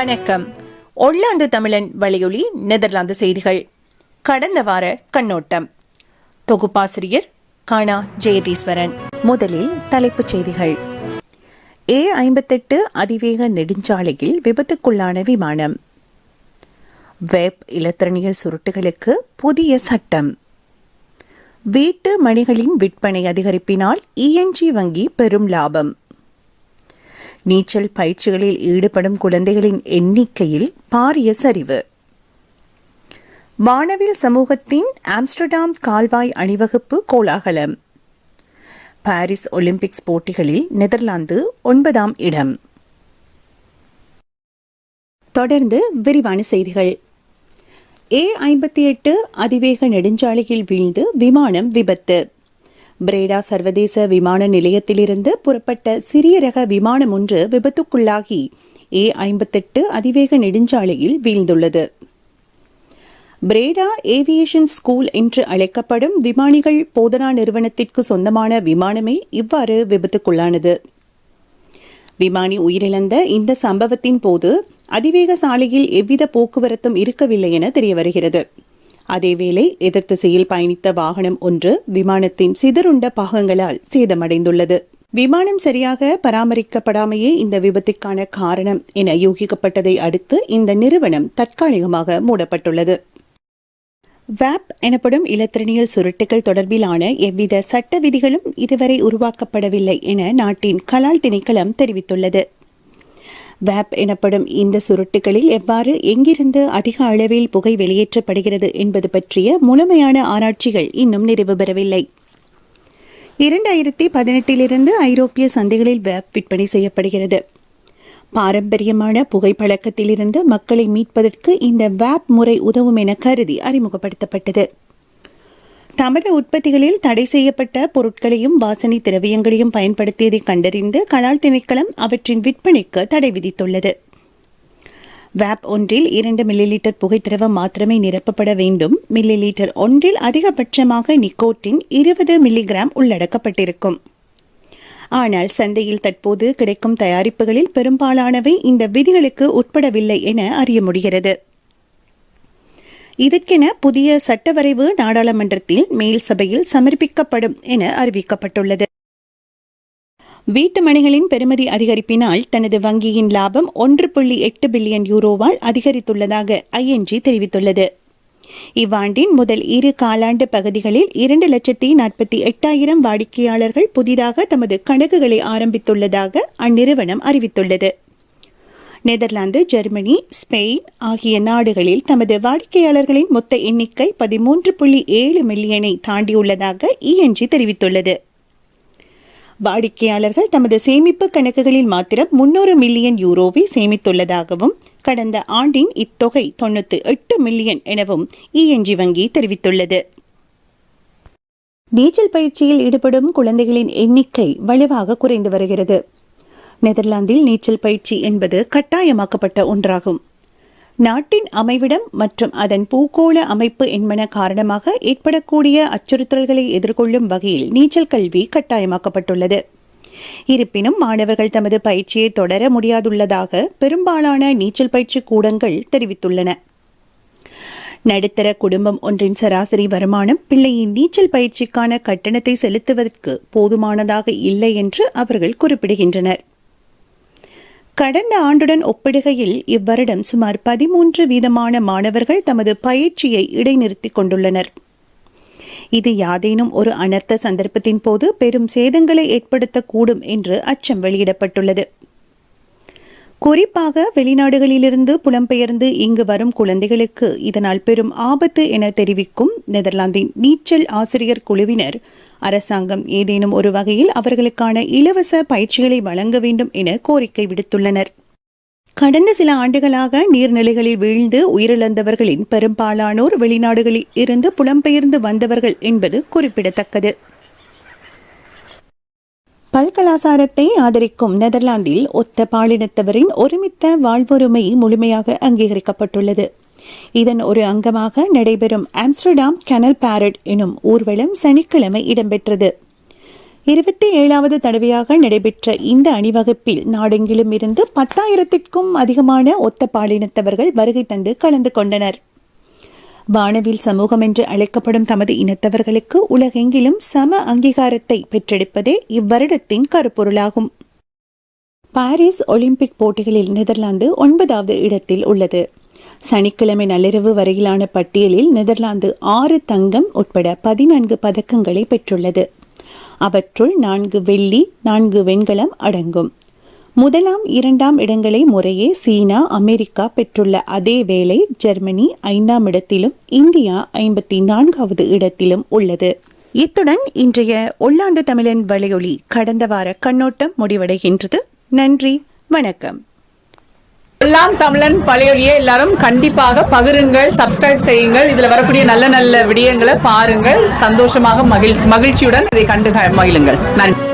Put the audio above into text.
வணக்கம். ஒல்லாந்து தமிழன் வலியுலி நெதர்லாந்து செய்திகள். கடந்த வார கண்ணோட்டம். தொகுப்பாசிரியர் கானா ஜெயதீஸ்வரன். முதலில் தலைப்புச் செய்திகள். ஏ ஐம்பத்தெட்டு அதிவேக நெடுஞ்சாலையில் விபத்துக்குள்ளான விமானம். வெப் இலத்திரனியல் சுருட்டுகளுக்கு புதிய சட்டம். வீட்டு மணிகளின் விற்பனை அதிகரிப்பினால் இஎன்ஜி வங்கி பெரும் லாபம். நீச்சல் பயிற்சிகளில் ஈடுபடும் குழந்தைகளின் எண்ணிக்கையில் பாரிய சரிவு. வானவில் சமூகத்தின் ஆம்ஸ்டர்டாம் கால்வாய் அணிவகுப்பு கோலாகலம். பாரிஸ் ஒலிம்பிக்ஸ் போட்டிகளில் நெதர்லாந்து ஒன்பதாம் இடம். தொடர்ந்து விரிவான செய்திகள். ஏ ஐம்பத்தி எட்டு அதிவேக நெடுஞ்சாலையில் வீழ்ந்து விமானம் விபத்து. பிரேடா சர்வதேச விமான நிலையத்திலிருந்து புறப்பட்ட சிறிய ரக விமானம் ஒன்று விபத்துக்குள்ளாகி ஏ ஐம்பத்தெட்டு அதிவேக நெடுஞ்சாலையில் வீழ்ந்துள்ளது. பிரேடா ஏவியேஷன் ஸ்கூல் என்று அழைக்கப்படும் விமானிகள் போதனா நிறுவனத்திற்கு சொந்தமான விமானமே இவ்வாறு விபத்துக்குள்ளானது. விமானி உயிரிழந்த இந்த சம்பவத்தின் போது அதிவேக சாலையில் எவ்வித போக்குவரத்தும் இருக்கவில்லை என தெரியவருகிறது. அதேவேளை எதிர் திசையில் பயணித்த வாகனம் ஒன்று விமானத்தின் சிதறுண்ட பாகங்களால் சேதமடைந்துள்ளது. விமானம் சரியாக பராமரிக்கப்படாமையே இந்த விபத்துக்கான காரணம் என யூகிக்கப்பட்டதை அடுத்து இந்த நிறுவனம் தற்காலிகமாக மூடப்பட்டுள்ளது. வேப் எனப்படும் இலத்திரனியல் சுருட்டுகள் தொடர்பிலான எவ்வித சட்ட விதிகளும் இதுவரை உருவாக்கப்படவில்லை என நாட்டின் கலால் திணைக்களம் தெரிவித்துள்ளது. வேப் எனப்படும் இந்த சுருட்டுகளில் எவ்வாறு எங்கிருந்து அதிக அளவில் புகை வெளியேற்றப்படுகிறது என்பது பற்றிய முழுமையான ஆராய்ச்சிகள் இன்னும் நிறைவு பெறவில்லை. இரண்டாயிரத்தி பதினெட்டிலிருந்து ஐரோப்பிய சந்தைகளில் வேப் விற்பனை செய்யப்படுகிறது. பாரம்பரியமான புகைப்பழக்கத்திலிருந்து மக்களை மீட்பதற்கு இந்த வேப் முறை உதவும் என கருதி அறிமுகப்படுத்தப்பட்டது. தமது உற்பத்திகளில் தடை செய்யப்பட்ட பொருட்களையும் வாசனை திரவியங்களையும் பயன்படுத்தியதை கண்டறிந்து கலால் திணைக்களம் அவற்றின் விற்பனைக்கு தடை விதித்துள்ளது. வேப் ஒன்றில் இரண்டு மில்லி லிட்டர் புகைத்திரவம் மாத்திரமே நிரப்பப்பட வேண்டும். மில்லி லிட்டர் ஒன்றில் அதிகபட்சமாக நிக்கோட்டின் இருபது மில்லிகிராம் உள்ளடக்கப்பட்டிருக்கும். ஆனால் சந்தையில் தற்போது கிடைக்கும் தயாரிப்புகளில் பெரும்பாலானவை இந்த விதிகளுக்கு உட்படவில்லை என அறிய முடிகிறது. இதற்கென புதிய சட்டவரைவு நாடாளுமன்றத்தில் மேல் சபையில் சமர்ப்பிக்கப்படும் என அறிவிக்கப்பட்டுள்ளது. வீட்டு மணிகளின் பெறுமதி அதிகரிப்பினால் தனது வங்கியின் லாபம் ஒன்று புள்ளி எட்டு பில்லியன் யூரோவால் அதிகரித்துள்ளதாக ஐஎன்ஜி தெரிவித்துள்ளது. இவ்வாண்டின் முதல் இரு காலாண்டு பகுதிகளில் இரண்டு லட்சத்தி நாற்பத்தி எட்டாயிரம் வாடிக்கையாளர்கள் புதிதாக தமது கணக்குகளை ஆரம்பித்துள்ளதாக அந்நிறுவனம் அறிவித்துள்ளது. நெதர்லாந்து ஜெர்மனி ஸ்பெயின் ஆகிய நாடுகளில் தமது வாடிக்கையாளர்களின் மொத்த எண்ணிக்கை பதிமூன்று புள்ளி ஏழு மில்லியனை தாண்டியுள்ளதாக இஎன்ஜி தெரிவித்துள்ளது. வாடிக்கையாளர்கள் தமது சேமிப்பு கணக்குகளில் மாத்திரம் முன்னூறு மில்லியன் யூரோவை சேமித்துள்ளதாகவும் கடந்த ஆண்டின் இத்தொகை தொண்ணூற்று எட்டு மில்லியன் எனவும் இஎன்ஜி வங்கி தெரிவித்துள்ளது. நீச்சல் பயிற்சியில் ஈடுபடும் குழந்தைகளின் எண்ணிக்கை வலுவாக குறைந்து வருகிறது. நெதர்லாந்தில் நீச்சல் பயிற்சி என்பது கட்டாயமாக்கப்பட்ட ஒன்றாகும். நாட்டின் அமைவிடம் மற்றும் அதன் பூகோள அமைப்பு என்பன காரணமாக ஏற்படக்கூடிய அச்சுறுத்தல்களை எதிர்கொள்ளும் வகையில் நீச்சல் கல்வி கட்டாயமாக்கப்பட்டுள்ளது. இருப்பினும் மாணவர்கள் தமது பயிற்சியை தொடர முடியாதுள்ளதாக பெரும்பாலான நீச்சல் பயிற்சி கூடங்கள் தெரிவித்துள்ளன. நடுத்தர குடும்பம் ஒன்றின் சராசரி வருமானம் பிள்ளையின் நீச்சல் பயிற்சிக்கான கட்டணத்தை செலுத்துவதற்கு போதுமானதாக இல்லை என்று அவர்கள் குறிப்பிடுகின்றனர். கடந்த ஆண்டுடன் ஒப்பிடுகையில் இவ்வருடம் சுமார் பதிமூன்று வீதமான மாணவர்கள் தமது பயிற்சியை இடைநிறுத்திக் கொண்டுள்ளனர். இது யாதேனும் ஒரு அனர்த்த சந்தர்ப்பத்தின் போது பெரும் சேதங்களை ஏற்படுத்தக்கூடும் என்று அச்சம் வெளியிடப்பட்டுள்ளது. குறிப்பாக வெளிநாடுகளிலிருந்து புலம்பெயர்ந்து இங்கு வரும் குழந்தைகளுக்கு இதனால் பெரும் ஆபத்து என தெரிவிக்கும் நெதர்லாந்தின் நீச்சல் ஆசிரியர் குழுவினர். அரசாங்கம் ஏதேனும் ஒரு வகையில் அவர்களுக்கான இலவச பயிற்சிகளை வழங்க வேண்டும் என கோரிக்கை விடுத்துள்ளனர். கடந்த சில ஆண்டுகளாக நீர்நிலைகளில் வீழ்ந்து உயிரிழந்தவர்களின் பெரும்பாலானோர் வெளிநாடுகளில் இருந்து புலம்பெயர்ந்து வந்தவர்கள் என்பது குறிப்பிடத்தக்கது. பல்கலாசாரத்தை ஆதரிக்கும் நெதர்லாந்தில் ஒத்த பாலினத்தவரின் ஒருமித்த வாழ்வுரிமை முழுமையாக அங்கீகரிக்கப்பட்டுள்ளது. இதன் ஒரு அங்கமாக நடைபெறும் ஆம்ஸ்டர்டாம் கனல் பாரட் எனும் ஊர்வலம் சனிக்கிழமை இடம்பெற்றது. இருபத்தி ஏழாவது தடவையாக நடைபெற்ற இந்த அணிவகுப்பில் நாடெங்கிலும் இருந்து பத்தாயிரத்திற்கும் அதிகமான ஒத்த பாலினத்தவர்கள் வருகை தந்து கலந்து கொண்டனர். வானவில் சமூகம் என்று அழைக்கப்படும் தமது இனத்தவர்களுக்கு உலகெங்கிலும் சம அங்கீகாரத்தை பெற்றெடுப்பதே இவ்வருடத்தின் கருப்பொருளாகும். பாரிஸ் ஒலிம்பிக் போட்டிகளில் நெதர்லாந்து ஒன்பதாவது இடத்தில் உள்ளது. சனிக்கிழமை நள்ளிரவு வரையிலான பட்டியலில் நெதர்லாந்து ஆறு தங்கம் உட்பட பதினான்கு பதக்கங்களை பெற்றுள்ளது. அவற்றுள் நான்கு வெள்ளி நான்கு வெண்கலம் அடங்கும். முதலாம் இரண்டாம் இடங்களை முறையே சீனா அமெரிக்கா பெற்றுள்ள அதே வேளை ஜெர்மனி ஐந்தாம் இடத்திலும் இந்தியா ஐம்பத்தி நான்காவது இடத்திலும் உள்ளது. இத்துடன் இன்றைய ஒல்லாந்து தமிழன் வலையொலி கடந்த வார கண்ணோட்டம் முடிவடைகின்றது. நன்றி வணக்கம். எல்லாம் தமிழன் பழையொலியை எல்லாரும் கண்டிப்பாக பகிருங்கள் சப்ஸ்கிரைப் செய்யுங்கள். இதுல வரக்கூடிய நல்ல நல்ல விடயங்களை பாருங்கள். சந்தோஷமாக மகிழ் மகிழ்ச்சியுடன் இதை கண்டு மகிழுங்கள். நன்றி.